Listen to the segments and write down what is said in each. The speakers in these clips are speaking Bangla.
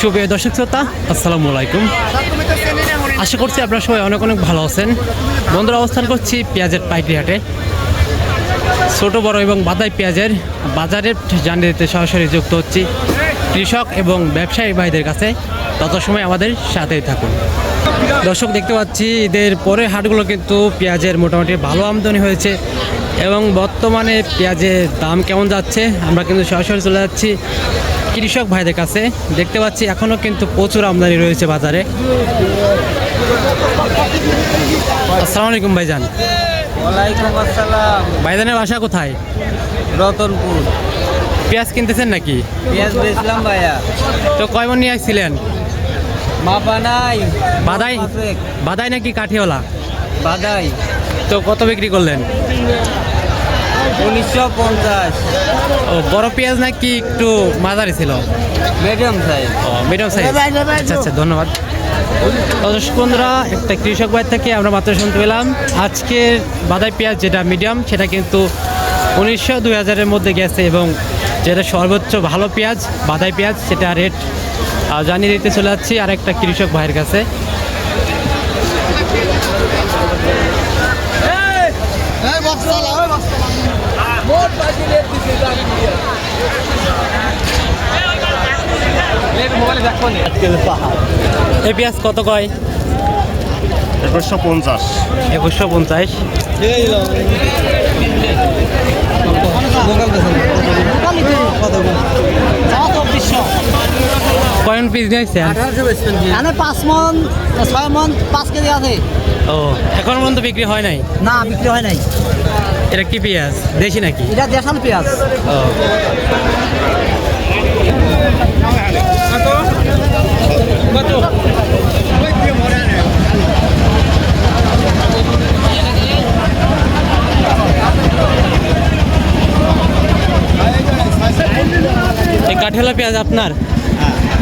সুপ্রিয় দর্শক শ্রোতা, আসসালামু আলাইকুম। আশা করছি আপনার সবাই অনেক অনেক ভালো আছেন। বন্ধুরা, অবস্থান করছি পেঁয়াজের পাইকারি হাটে। ছোট, বড় এবং বাদাই পেঁয়াজের বাজারে জানিয়ে দিতে সরাসরি যুক্ত হচ্ছি কৃষক এবং ব্যবসায়ী ভাইদের কাছে। তত সময় আমাদের সাথেই থাকুন। দর্শক দেখতে পাচ্ছি ঈদের পরে হাটগুলো কিন্তু পেঁয়াজের মোটামুটি ভালো আমদানি হয়েছে এবং বর্তমানে পেঁয়াজের দাম কেমন যাচ্ছে আমরা কিন্তু সরাসরি চলে যাচ্ছি কৃষক ভাইদের কাছে। দেখতে পাচ্ছি এখনও কিন্তু প্রচুর আমদানি রয়েছে বাজারে। আসসালামু আলাইকুম ভাইজান। ওয়ালাইকুম আসসালাম। ভাইজানের বাসা কোথায়? রতনপুর। পেঁয়াজ কিনতেছেন নাকি? পেঁয়াজ বেচলাম ভাইয়া। তো কয় মন নিয়ে আসছিলেন? মাপা নাই বাদাই। বাদাই নাকি কাঠিওয়ালা? বাদাই। তো কত বিক্রি করলেন? উনিশশো পঞ্চাশ। ও বড় পেঁয়াজ নাকি একটু মাঝারি ছিল? মিডিয়াম সাইজ ও মিডিয়াম সাইজ আচ্ছা আচ্ছা ধন্যবাদ। বন্ধুরা একটা কৃষক ভাই থেকে আমরা মাত্র শুনতে পেলাম আজকের বাদাই পেঁয়াজ যেটা মিডিয়াম সেটা কিন্তু উনিশশো দুই হাজারের মধ্যে গেছে এবং যেটা সর্বোচ্চ ভালো পেঁয়াজ বাদাই পেঁয়াজ সেটা রেট জানিয়ে দিতে চলে যাচ্ছি আর একটা কৃষক ভাইয়ের কাছে। এই পেঁয়াজ কত কয়? একুশশো পঞ্চাশ। একুশশো পঞ্চাশ। কয়ন পিস নিয়েছেন এখানে পাঁচ মন ছয় মন পাঁচ কেজি আছে। ও এখন পর্যন্ত বিক্রি হয় নাই? না বিক্রি হয় নাই। এটা কি পেঁয়াজ? দেশি নাকি? এটা দেশাল পেঁয়াজ। ও। এই কাঠিওয়ালা পেঁয়াজ আপনার?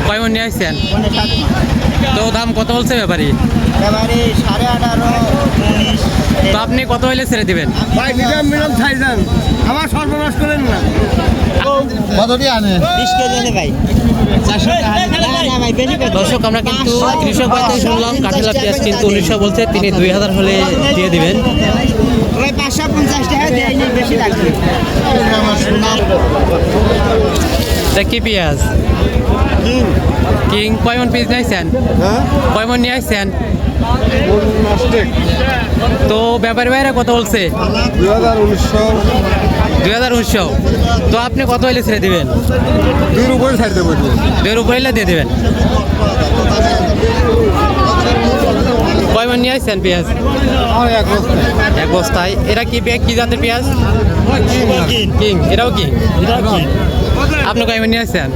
কয় মন নিয়ে আসছেন? তো দাম কত বলছে ব্যাপারী? তো আপনি কত হইলে ছেড়ে দিবেন? ভাই মিডিয়াম মিডিয়াম সাইজ আমার সর্বনাশ করেন না। দর্শক আমরা কিন্তু কৃষক ভাই শুনলাম কাঠিলা পেঁয়াজ কিন্তু উনিশশো বলছে তিনি দুই হাজার হলে দিয়ে দিবেন। পাঁচশো পঞ্চাশ টাকা দেয়নি বেশি লাগবে। এটা কি পেঁয়াজ? কিং। কয় মন পিস নিয়েছেন? কয়মন নিয়ে আসছেন তো ব্যাপারী ভাইরা কত বলছে? দুই হাজার উনিশশো। দুই হাজার উনিশশো। তো আপনি কত হইলে ছেড়ে দেবেন? দুইয়ের উপরে ছাড় দেবেন দুইয়ের উপরে হইলে দিয়ে দেবেন। কয় মান নিয়ে আসছেন পেঁয়াজ? এক বস্তায়। এক বস্তায়। এরা কি পেঁয়াজ কি জাতের পেঁয়াজ? কিং। এটাও কি? আপনি কয় মান নিয়ে আসছেন?